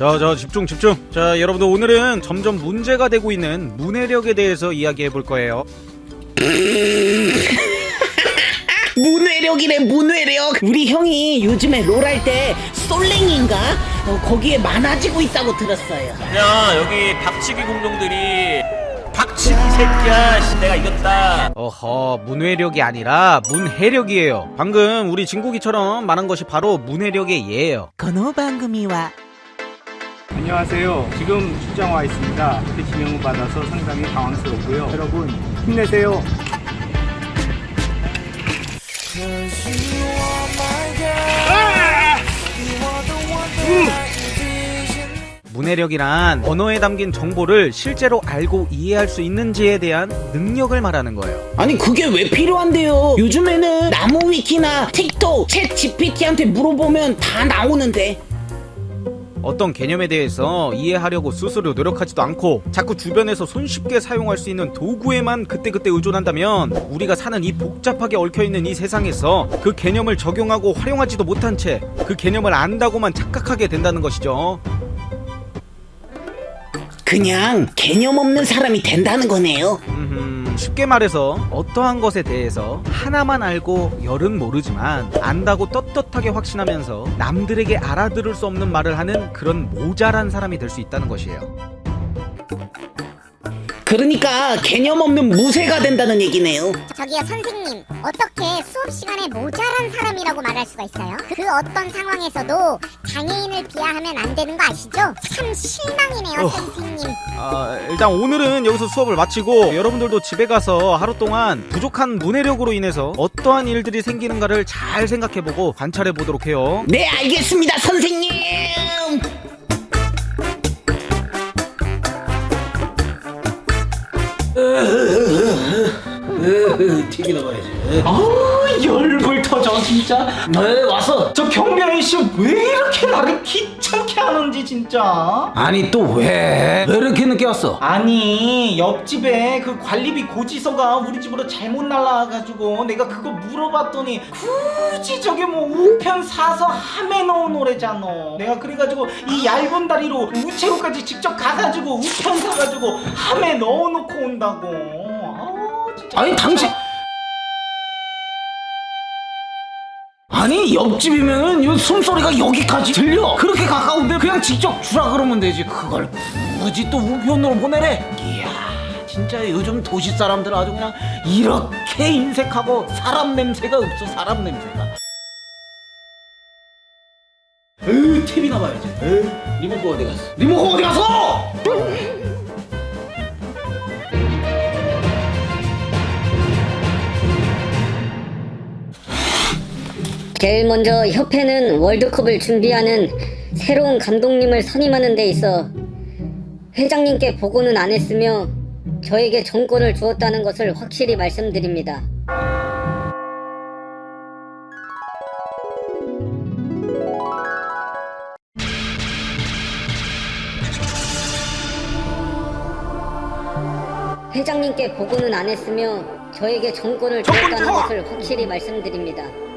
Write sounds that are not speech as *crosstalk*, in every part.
자, 자, 집중, 집중. 자, 여러분들 오늘은 점점 문제가 되고 있는 문해력에 대해서 이야기해 볼 거예요. *laughs* 문외력이래 문외력 우리 형이 요즘에 롤 할 때 솔랭인가 어, 거기에 많아지고 있다고 들었어요 야 여기 박치기 공룡들이 박치기 새끼야 씨, 내가 이겼다 어허, 문해력이 아니라 문해력이에요. 방금 우리 진국이처럼 말한 것이 바로 문해력의 예예요. この番組は 안녕하세요. 지금 출장 와 있습니다. 그때 지명을 받아서 상당히 당황스럽고요. 여러분 힘내세요. 문해력이란 언어에 담긴 정보를 실제로 알고 이해할 수 있는지에 대한 능력을 말하는 거예요. 아니 그게 왜 필요한데요 요즘에는 나무 위키나 틱톡 챗 GPT한테 물어보면 다 나오는데 어떤 개념에 대해서 이해하려고 스스로 노력하지도 않고 자꾸 주변에서 손쉽게 사용할 수 있는 도구에만 그때그때 의존한다면 우리가 사는 이 복잡하게 얽혀있는 이 세상에서 그 개념을 적용하고 활용하지도 못한 채 그 개념을 안다고만 착각하게 된다는 것이죠. 그냥 개념 없는 사람이 된다는 거네요 음, 쉽게 말해서 어떠한 것에 대해서 하나만 알고 열은 모르지만 안다고 떳떳하게 확신하면서 남들에게 알아들을 수 없는 말을 하는 그런 모자란 사람이 될 수 있다는 것이에요. 그러니까 개념 없는 무쇠가 된다는 얘기네요 저기요 선생님 어떻게 수업 시간에 모자란 사람이라고 말할 수가 있어요? 그 어떤 상황에서도 장애인을 비하하면 안 되는 거 아시죠? 참 실망이네요 어. 선생님 아, 일단 오늘은 여기서 수업을 마치고 여러분들도 집에 가서 하루 동안 부족한 문해력으로 인해서 어떠한 일들이 생기는가를 잘 생각해보고 관찰해 보도록 해요. 네 알겠습니다 선생님 TV 나가야지. 아 열불 터져 진짜. 네 와서 저 경비아이 씨왜 이렇게 나를 귀찮게 하는지 진짜. 아니 또 왜? 왜 이렇게 늦게 왔어? 아니 옆집에 그 관리비 고지서가 우리 집으로 잘못 날라와가지고 내가 그거 물어봤더니 굳이 저게 뭐 우편 사서 함에 넣은 노래잖아. 내가 그래가지고 이 얇은 다리로 우체국까지 직접 가가지고 우편 사가지고 함에 넣어놓고 온다고. 아우 진짜. 아니 당신 아니 옆집이면은 요 숨소리가 여기까지 들려. 그렇게 가까운데 그냥 직접 주라 그러면 되지. 그걸 굳이 또 우편으로 보내래. 이야 진짜 요즘 도시 사람들 아주 그냥 이렇게 인색하고 사람 냄새가 없어 사람 냄새가. 에이 TV 나 봐야지. 에이 리모컨 어디 갔어? 리모컨 어디 갔어 제일 먼저 협회는 월드컵을 준비하는 새로운 감독님을 선임하는 데 있어 회장님께 보고는 안 했으며 저에게 정권을 주었다는 것을 확실히 말씀드립니다. 회장님께 보고는 안 했으며 저에게 정권을 주었다는 것을 확실히 말씀드립니다.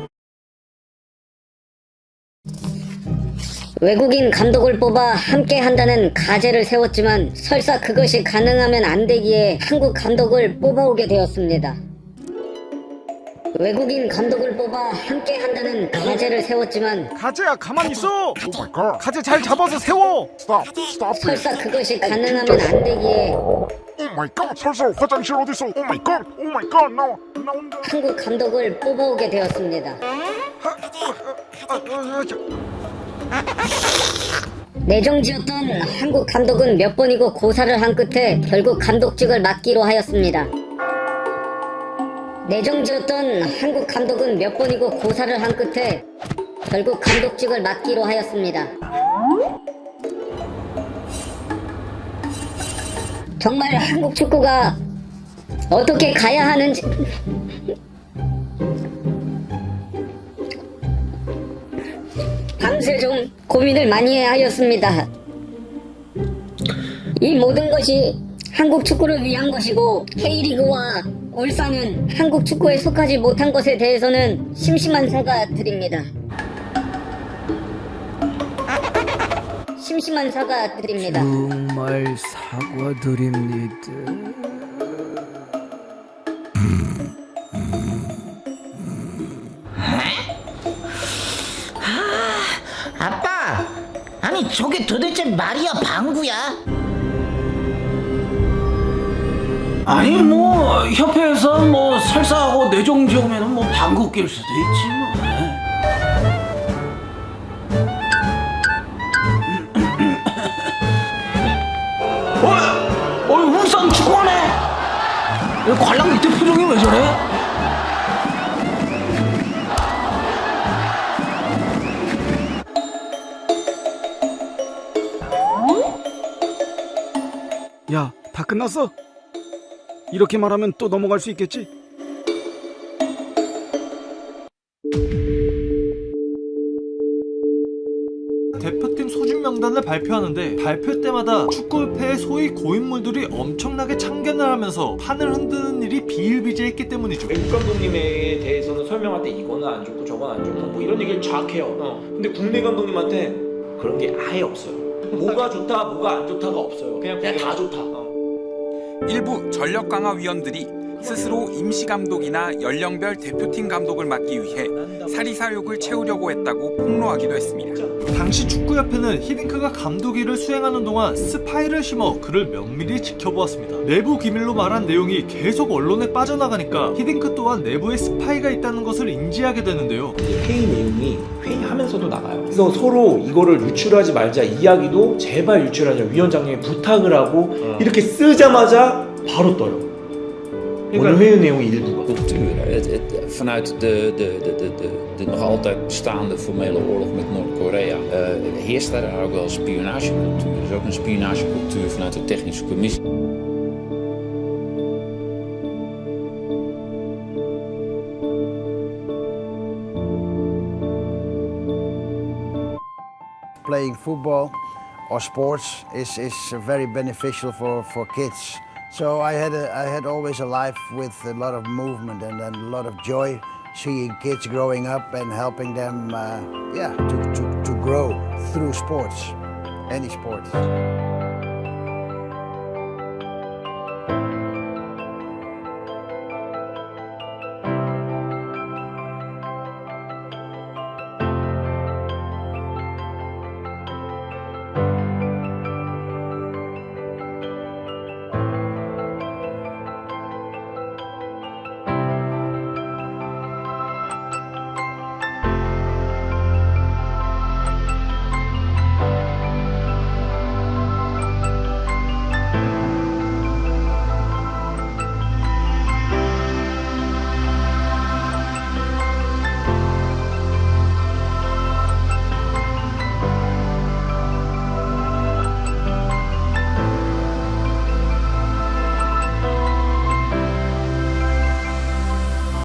외국인 감독을 뽑아 함께 한다는 가제를 세웠지만 설사 그것이 가능하면 안 되기에 한국 감독을 뽑아오게 되었습니다. 외국인 감독을 뽑아 함께 한다는 가제를 세웠지만 가재야 가만히 있어. 가재 잘 잡아서 세워. Stop, stop it. 설사 그것이 가능하면 안 되기에 Oh my god, 설설 화장실 어딨어? Oh my god, oh my god, 나와, 나온다. 한국 감독을 뽑아오게 되었습니다. 내정지였던 한국 감독은 몇 번이고 고사를 한 끝에 결국 감독직을 맡기로 하였습니다. 내정지였던 한국 감독은 몇 번이고 고사를 한 끝에 결국 감독직을 맡기로 하였습니다. 정말 한국 축구가 어떻게 가야 하는지 밤새 좀 고민을 많이 하였습니다. 이 모든 것이 한국 축구를 위한 것이고 K리그와 울산은 한국 축구에 속하지 못한 것에 대해서는 심심한 사과 드립니다. 심심한 사과 드립니다. 정말 사과드립니다. 아빠 아니 저게 도대체 말이야 방구야? 아니 뭐 협회에서 뭐 설사하고 뇌종 지우면은 뭐 방구 낄 수도 있지 뭐. 어, 어, 울산 축구하네. 야, 관람 밑에 표정이 왜 저래? 야, 다 끝났어? 이렇게 말하면 또 넘어갈 수 있겠지? 대표팀 소집 명단을 발표하는데 발표 때마다 축구협회의 소위 고인물들이 엄청나게 참견을 하면서 판을 흔드는 일이 비일비재했기 때문이죠. 외국 감독님에 대해서는 설명할 때 이거는 안 좋고 저건 안 좋고 뭐 이런 얘기를 쫙 해요. 근데 국내 감독님한테 그런 게 아예 없어요. 뭐가 좋다, 뭐가 안 좋다가 없어요. 그냥 그냥 다 좋다. 일부 전력 강화 위원들이 스스로 임시 감독이나 연령별 대표팀 감독을 맡기 위해 사리사욕을 채우려고 했다고 폭로하기도 했습니다. 당시 축구협회는 히딩크가 감독 일을 수행하는 동안 스파이를 심어 그를 면밀히 지켜보았습니다. 내부 기밀로 말한 내용이 계속 언론에 빠져나가니까 히딩크 또한 내부에 스파이가 있다는 것을 인지하게 되는데요. 회의 내용이 회의하면서도 나가요. 그래서 서로 이거를 유출하지 말자 이야기도 제발 유출하자 위원장님이 부탁을 하고 이렇게 쓰자마자 바로 떠요. Cultuur. Het, het, vanuit de, de, de, de, de, de nog altijd bestaande formele oorlog met Noord-Korea eh, heerst daar ook wel spionagecultuur. Er is ook een spionagecultuur vanuit de technische commissie. playing football or sports is, is very beneficial for, for kids. So I had, a, I had always a life with a lot of movement and, and a lot of joy seeing kids growing up and helping them uh, yeah, to, to, to grow through sports, any sports.